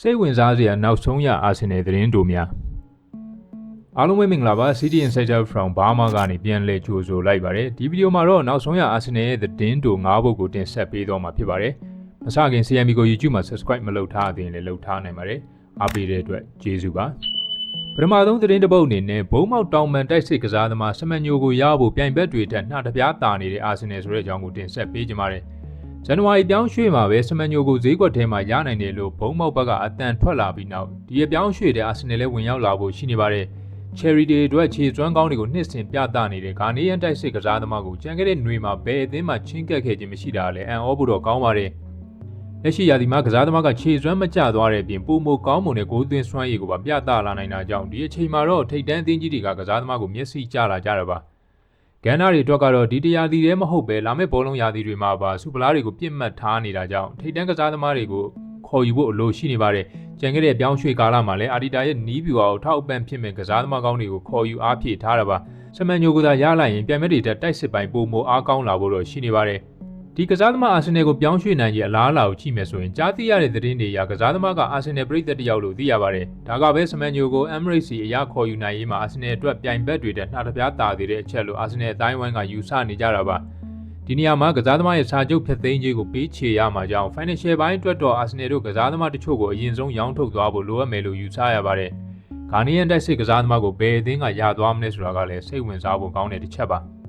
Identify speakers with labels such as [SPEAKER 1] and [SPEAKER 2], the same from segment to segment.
[SPEAKER 1] စိတ်ဝင်စားစရာနောက်ဆုံးရအာဆင်နယ်သတင်းတိုများအားလုံးပဲမင်္ဂလာပါ City Insider from Burma ကနေပြန်လည်ကြိုဆိုလိုက်ပါတယ်ဒီဗီဒီယိုမှာတော့နောက်ဆုံးရအာဆင်နယ်ရဲ့သတင်းတို၅ပုဒ်ကိုတင်ဆက်ပေးတော့မှာဖြစ်ပါတယ်မစခင် CMB ကို YouTube မှာ Subscribe မလုပ်ထားသေးရင်လည်းလုပ်ထားနိုင်ပါတယ်အားပေးတဲ့အတွက်ကျေးဇူးပါပထမဆုံးသတင်းတစ်ပုဒ်အနေနဲ့ဘုံမောက်တောင်မန်တိုက်စစ်ကစားသမားစမန်ညိုကိုရဖို့ပြိုင်ဘက်တွေထက်နှာတပြားတာနေတဲ့အာဆင်နယ်ဆိုတဲ့အကြောင်းကိုတင်ဆက်ပေးကြပါမယ် ဇန်နဝါရီပြောင်းရွှေ့မှာပဲစမန်ညိုကိုဈေးကွက်ထဲမှာရနိုင်တယ်လို့ဘုံမောက်ဘက်ကအတန်ထွက်လာပြီးနောက်ဒီအပြောင်းရွှေ့တဲ့အာဆင်နယ်လည်းဝင်ရောက်လာဖို့ရှိနေပါတယ်။ Cherry Day အတွက်ခြေစွမ်းကောင်းတွေကိုနှစ်ဆင်ပြသနေတဲ့ဂါနီယန်တိုက်စစ်ကစားသမားကိုကြံခဲ့တဲ့ຫນွေမှာဘယ်အသင်းမှချင်းကပ်ခဲ့ခြင်းမရှိတာလည်းအံ့ဩဖို့တော့ကောင်းပါတယ်။လက်ရှိရာသီမှာကစားသမားကခြေစွမ်းမကျသွားတဲ့အပြင်ပုံမကောင်းမွန်တဲ့ဂိုးသွင်းစွမ်းရည်ကိုပါပြသလာနိုင်တာကြောင့်ဒီအချိန်မှာတော့ထိတ်တန်းအသင်းကြီးတွေကကစားသမားကိုမျက်စိကျလာကြတာပါ။ ဂန်နာတွေအတွက်ကတော့ဒီတရာသီတည်းမဟုတ်ပဲလာမယ့်ဘောလုံးရာသီတွေမှာပါစူပလာတွေကိုပြစ်မှတ်ထားနေတာကြောင့်ထိတ်တန်းကစားသမားတွေကိုခေါ်ယူဖို့အလိုရှိနေပါတယ်။ကြံခဲ့တဲ့အပြောင်းရွှေ့ကာလမှာလည်းအာဒီတာရဲ့နီးဗျူဟာကိုထောက်ပံ့ဖြစ်မဲ့ကစားသမားကောင်းတွေကိုခေါ်ယူအားဖြည့်ထားတာပါ။စမန်ညိုကသာရလိုက်ရင်ပြန်မဲ့တွေတက်တိုက်စစ်ပိုင်းပုံမအားကောင်းလာဖို့တော့ရှိနေပါတယ်။ ဒီကစားသမားအာဆင်နယ်ကိုပြောင်းရွှေ့နိုင်ရဲ့အလားအလာကိုကြည့်မယ်ဆိုရင်ကြားသိရတဲ့သတင်းတွေအရကစားသမားကအာဆင်နယ်ပြည်သက်တစ်ယောက်လို့သိရပါတယ်။ဒါကပဲစမန်ညိုကို Emirates စီအရခေါ်ယူနိုင်ရေးမှာအာဆင်နယ်အတွက်ပြိုင်ဘက်တွေတဲ့နှာတစ်ပြားတာသေးတဲ့အချက်လို့အာဆင်နယ်အတိုင်းဝိုင်းကယူဆနေကြတာပါ။ဒီနေရာမှာကစားသမားရဲ့စာချုပ်ဖြတ်သိမ်းခြင်းကိုပေးချေရမှာကြောင့် financial ဘိုင်းအတွက်တော့အာဆင်နယ်တို့ကစားသမားတချို့ကိုအရင်ဆုံးရောင်းထုတ်သွားဖို့လိုအပ်မယ်လို့ယူဆရပါတယ်။ဂါနီယန်တိုက်စစ်ကစားသမားကိုဘယ်အသင်းကရသွားမလဲဆိုတာကလည်းစိတ်ဝင်စားဖို့ကောင်းတဲ့တစ်ချက်ပါ။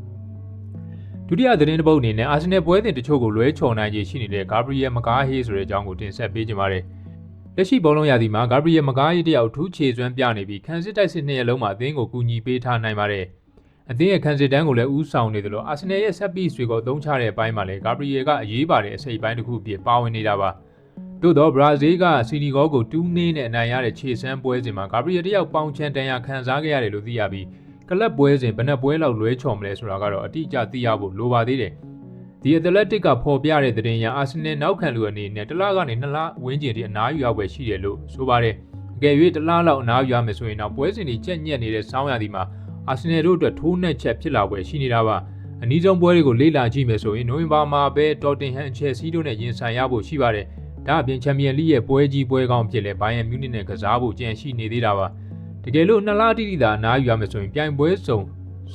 [SPEAKER 1] ဒုတိယသတင်းတစ်ပုဒ်အနေနဲ့အာဆင်နယ်ပွဲစဉ်တချို့ကိုလွဲချော်နိုင်ခြေရှိနေတဲ့ဂါဘရီယယ်မကားဟေးဆိုတဲ့အကြောင်းကိုတင်ဆက်ပေးကြပါမယ်။လက်ရှိဘောလုံးရာသီမှာဂါဘရီယယ်မကားဟေးတယောက်ထူးခြေစွမ်းပြနေပြီးခန်းစစ်တိုက်စစ်နှစ်ရက်လုံးမှာအသင်းကိုကူညီပေးထားနိုင်ပါတယ်။အသင်းရဲ့ခန်းစစ်တန်းကိုလည်းဥဆောင်နေတယ်လို့အာဆင်နယ်ရဲ့ဆက်ပီးတွေကိုအသုံးချတဲ့အပိုင်းမှာလည်းဂါဘရီယယ်ကအရေးပါတဲ့အစိပ်ပိုင်းတစ်ခုအဖြစ်ပါဝင်နေတာပါ။သို့တော့ဘရာဇီးကစီနီဂေါကို2-0နဲ့အနိုင်ရတဲ့ခြေစမ်းပွဲစဉ်မှာဂါဘရီယယ်တယောက်ပေါင်ချန်တန်ရာခံစားခဲ့ရတယ်လို့သိရပြီး ကလပ်ပွဲစဉ်ဘယ်နှပွဲလောက်လွဲချော်မလဲဆိုတာကတော့အတိအကျသိရဖို့လိုပါသေးတယ်။ဒီအက်တလက်တစ်ကဖော်ပြတဲ့သတင်းရအာဆင်နယ်နောက်ခံလူအနေနဲ့တစ်လကနေနှစ်လဝန်းကျင်ထိအနားယူရပွဲရှိတယ်လို့ဆိုပါတယ်။အကယ်၍တစ်လလောက်အနားယူရမယ်ဆိုရင်တော့ပွဲစဉ်တွေကြက်ညက်နေတဲ့စောင်းရသည်မှာအာဆင်နယ်တို့အတွက်ထိုးနှက်ချက်ဖြစ်လာပွဲရှိနေတာပါ။အနည်းဆုံးပွဲတွေကိုလေ့လာကြည့်မယ်ဆိုရင်နိုဝင်ဘာမှာပဲတော်တင်ဟန်ချယ်ဆီတို့နဲ့ရင်ဆိုင်ရဖို့ရှိပါတယ်။ဒါအပြင်ချန်ပီယံလိရဲ့ပွဲကြီးပွဲကောင်းဖြစ်လဲဘိုင်ယန်မြူးနစ်နဲ့ကစားဖို့ကြံရှိနေသေးတာပါ။ တကယ်လို့နှစ်လတိတိသာအနားယူရမယ်ဆိုရင်ပြိုင်ပွဲစုံ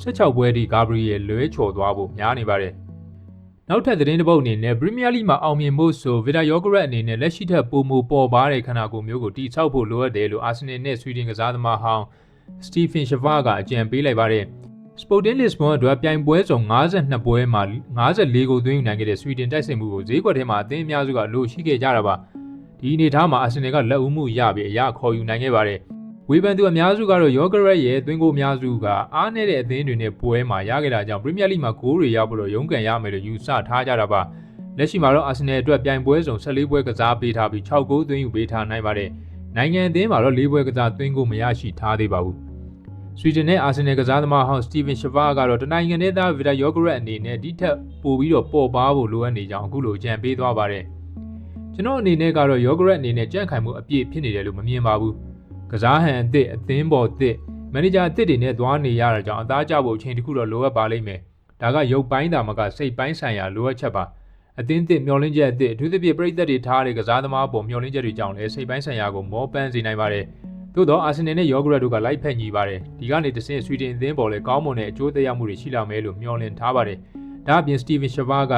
[SPEAKER 1] 16ပွဲထိဂါဘရီယယ်လွဲချော်သွားဖို့များနေပါတယ်။နောက်ထပ်သတင်းတစ်ပုဒ်အနေနဲ့ပရီးမီးယားလိမှာအောင်မြင်ဖို့ဆိုဗီတာယောဂရက်အနေနဲ့လက်ရှိထက်ပိုမိုပေါ်ပါတဲ့ခန္ဓာကိုယ်မျိုးကိုတိစောက်ဖို့လိုအပ်တယ်လို့အာဆင်နယ်နဲ့ဆွီဒင်ကစားသမားဟောင်းစတီဖင်ရှဗာကအကြံပေးလိုက်ပါတယ်။ Sporting Lisbon အတွက်ပြိုင်ပွဲစုံ52ပွဲမှာ54ဂိုးသွင်းယူနိုင်ခဲ့တဲ့ဆွီဒင်တိုက်စစ်မှုကိုဈေးကွက်ထဲမှာအသင်းအများစုကလိုရှိခဲ့ကြတာပါ။ဒီအနေအထားမှာအာဆင်နယ်ကလက်ဦးမှုရပြီးအရခေါ်ယူနိုင်ခဲ့ပါတယ်။ ဝေဖန်သူအများစုကတော့ယောဂရက်ရဲ့သွင်းကိုအများစုကအားနည်းတဲ့အသင်းတွေနဲ့ပွဲမှာရခဲ့တာကြောင့်ပရီးမီးယားလိမှာဂိုးတွေရဖို့တော့ရုန်းကန်ရမယ်လို့ယူဆထားကြတာပါလက်ရှိမှာတော့အာဆင်နယ်အတွက်ပြိုင်ပွဲစုံ14ပွဲကစားပေးထားပြီး6ဂိုးသွင်းယူပေးထားနိုင်ပါတယ်နိုင်ငံအသင်းမှာတော့4ပွဲကစားသွင်းကိုမရရှိထားသေးပါဘူးဆွီဒင်နဲ့အာဆင်နယ်ကစားသမားဟောင်းစတီဗင်ရှဗာကတော့တနိုင်ငံနဲ့သားဗီတာယောဂရက်အနေနဲ့ဒီထက်ပိုပြီးတော့ပေါ်ပါဖို့လိုအပ်နေကြောင်းအခုလိုကြံပေးသွားပါတယ်ကျွန်တော်အနေနဲ့ကတော့ယောဂရက်အနေနဲ့ကြန့်ခိုင်မှုအပြည့်ဖြစ်နေတယ်လို့မမြင်ပါဘူး ကစားဟန်အသစ်အသင်းပေါ်အသစ်မန်နေဂျာအသစ်တွေနဲ့သွားနေရတာကြောင့်အသားကျဖို့အချိန်တစ်ခုတော့လိုအပ်ပါလိမ့်မယ်။ဒါကရုပ်ပိုင်းသာမကစိတ်ပိုင်းဆိုင်ရာလိုအပ်ချက်ပါ။အသင်းသစ်မျောလင်းချက်အသစ်အထူးသဖြင့်ပြည်သက်တွေထားတဲ့ကစားသမားပေါ်မျောလင်းချက်တွေကြောင့်လည်းစိတ်ပိုင်းဆိုင်ရာကိုမောပန်းစေနိုင်ပါတယ်။သို့တော့အာဆင်နယ်နဲ့ယောဂရက်တို့ကလိုက်ဖက်ညီပါတယ်။ဒီကနေတဆင့်ဆွီဒင်အသင်းပေါ်လည်းကောင်းမွန်တဲ့အကျိုးသက်ရောက်မှုတွေရှိလာမယ်လို့မျှော်လင့်ထားပါတယ်။ဒါအပြင်စတီဗင်ရှဗာက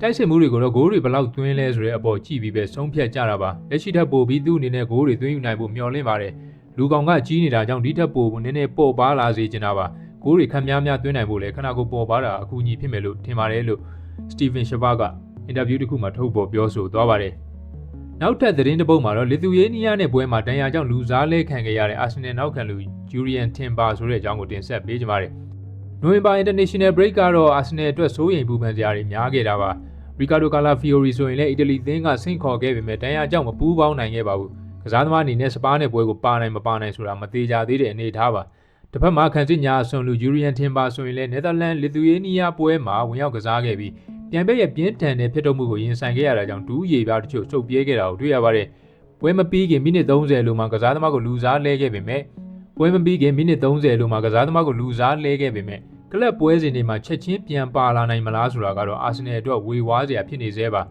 [SPEAKER 1] တိုက်စစ်မှုတွေကိုတော့ဂိုးတွေဘလောက်သွင်းလဲဆိုတဲ့အပေါ်ကြည့်ပြီးပဲဆုံးဖြတ်ကြတာပါ။လက်ရှိထက်ပိုပြီးသူ့အနေနဲ့ဂိုးတွေသွင်းယူနိုင်ဖို့မျှော်လင့်ပါတယ်။လူကောင်ကကြီးနေတာကြောင့်ဒီထက်ပိုနည်းနည်းပေါ်ပါလာစေချင်တာပါဂိုးတွေခံများများသွင်းနိုင်ဖို့လေခဏကိုပေါ်ပါတာအကူအညီဖြစ်မယ်လို့ထင်ပါတယ်လို့စတီဗင်ရှဗာကအင်တာဗျူးတစ်ခုမှာထုတ်ပေါ်ပြောဆိုသွားပါတယ်နောက်ထပ်သတင်းတစ်ပုဒ်မှာတော့လီသူယေးနီးယားနဲ့ပွဲမှာတန်ရာကြောင့်လူစားလဲခံခဲ့ရတဲ့အာဆင်နယ်နောက်ခံလူဂျူရီယန်တင်ပါဆိုတဲ့အကြောင်းကိုတင်ဆက်ပေးကြပါမယ် နိုဝင်ဘာ International Break ကတော့အာဆင်နယ်အတွက်စိုးရိမ်ပူပန်စရာတွေများခဲ့တာပါရီကာဒိုကာလာဖီယိုရီဆိုရင်လည်းအီတလီသင်းကဆင့်ခေါ်ခဲ့ပေမဲ့တန်ရာကြောင့်မပူးပေါင်းနိုင်ခဲ့ပါဘူးကစားသမားအနေနဲ့စပါးနဲ့ပွဲကိုပါနိုင်မပါနိုင်ဆိုတာမသေးကြသေးတဲ့အနေအထားပါတစ်ဖက်မှာခန်စစ်ညာဆွန်လူယူရီယန်တင်ပါဆိုရင်လည်းနယ်သာလန်လီသူယေးနီးယားပွဲမှာဝင်ရောက်ကစားခဲ့ပြီးပြန်ပဲ့ရဲ့ပြင်းထန်တဲ့ဖြစ်တော့မှုကိုရင်ဆိုင်ခဲ့ရတာကြောင့်ဒူးရေပြားတချို့စုပ်ပြဲခဲ့တာကိုတွေ့ရပါတယ်ပွဲမပြီးခင်မိနစ်30လိုမှကစားသမားကိုလူစားလဲခဲ့ပေမဲ့ ပွဲမပြီးခင်မိနစ်30လိုမှကစားသမားကိုလူစားလဲခဲ့ပေမဲ့ကလပ်ပွဲစဉ်တွေမှာချက်ချင်းပြန်ပါလာနိုင်မလားဆိုတာကတော့အာဆင်နယ်အတွက်ဝေဝါးစရာဖြစ်နေသေးပါ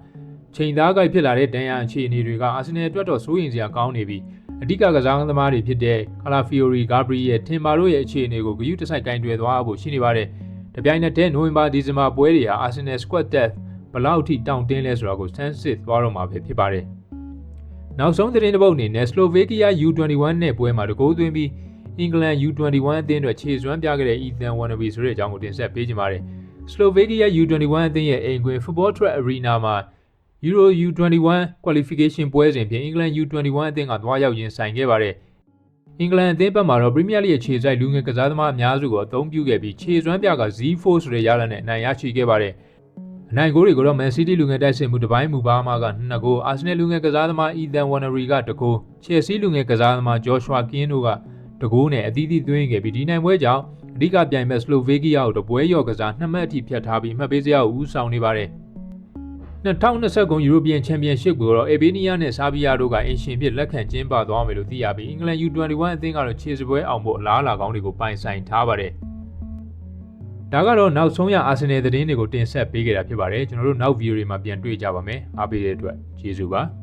[SPEAKER 1] ချိန်သားကိုက်ဖြစ်လာတဲ့ဒဏ်ရာအခြေအနေတွေကအာဆင်နယ်အတွက်တော့စိုးရိမ်စရာကောင်းနေပြီးအဓိကကစားသမားတွေဖြစ်တဲ့ကာလာဖီယိုရီဂါဘရီယယ်ထင်မာတို့ရဲ့အခြေအနေကိုဂရုတစိုက်ကင်တွယ်သွားဖို့ရှိနေပါတယ်။တပြိုင်နက်တည်းနိုဝင်ဘာဒီဇင်ဘာပွဲတွေဟာအာဆင်နယ် squad depth ဘယ်လောက်အထိတောင့်တင်းလဲဆိုတာကိုစမ်းစစ်သွားတော့မှာပဲဖြစ်ပါတယ်။နောက်ဆုံးသတင်းတစ်ပုဒ်အနေနဲ့စလိုဗေးကီးယား U21 နဲ့ပွဲမှာတကိုးသွင်းပြီး အင်္ဂလန် U21 အသင်းအတွက်ခြေစွမ်းပြခဲ့တဲ့ Ethan Wannabe ဆိုတဲ့အကြောင်းကိုတင်ဆက်ပေးကြပါမယ်။ Slovakia U21 အသင်းရဲ့အိမ်ကွင်း Football Track Arena မှာ Euro U21 qualification ပွဲစဉ်ဖြင့်အင်္ဂလန် U21 အသင်းကသွားရောက်ရင်ဆိုင်ခဲ့ပါတယ်။အင်္ဂလန်အသင်းဘက်မှာတော့ Premier League ခြေစိုက်လူငယ်ကစားသမားအများစုကိုအသုံးပြုခဲ့ပြီးခြေစွမ်းပြက Z4 ဆိုတဲ့ရလဒ်နဲ့အနိုင်ရရှိခဲ့ပါတယ်။အနိုင်ဂိုးတွေကိုတော့ Man City လူငယ်တိုက်စစ်မှုတပိုင်းမူပါမာက2ဂိုး Arsenal လူငယ်ကစားသမား Ethan Wannery က2ဂိုး Chelsea လူငယ်ကစားသမား Joshua King တို့က 2ဂိုးနဲ့အသီးသီးသွင်းခဲ့ပြီးဒီနိုင်ပွဲကြောင့်အဓိကပြိုင်မဲ့ Slovakia ကိုတပွဲရော့ကစားနှစ်မှတ်အထိဖြတ်ထားပြီးမှတ်ပေးစရာကိုဦးဆောင်နေပါတယ်။2020ခု European Championship ကိုတော့ Albania နဲ့ Serbia တို့ကအင်ရှင်ဖြစ်လက်ခံကျင်းပသွားမယ်လို့သိရပြီးအင်္ဂလန် U21 အသင်းကတော့ခြေစပွဲအောင်ဖို့အလားအလာကောင်းတွေကိုပိုင်ဆိုင်ထားပါတယ်။ဒါကတော့နောက်ဆုံးရအာဆင်နယ်သတင်းတွေကိုတင်ဆက်ပေးခဲ့တာဖြစ်ပါတယ်။ကျွန်တော်တို့နောက်ဗီဒီယိုတွေမှာပြန်တွေ့ကြပါမယ်။အားပေးတဲ့အတွက်ကျေးဇူးပါ။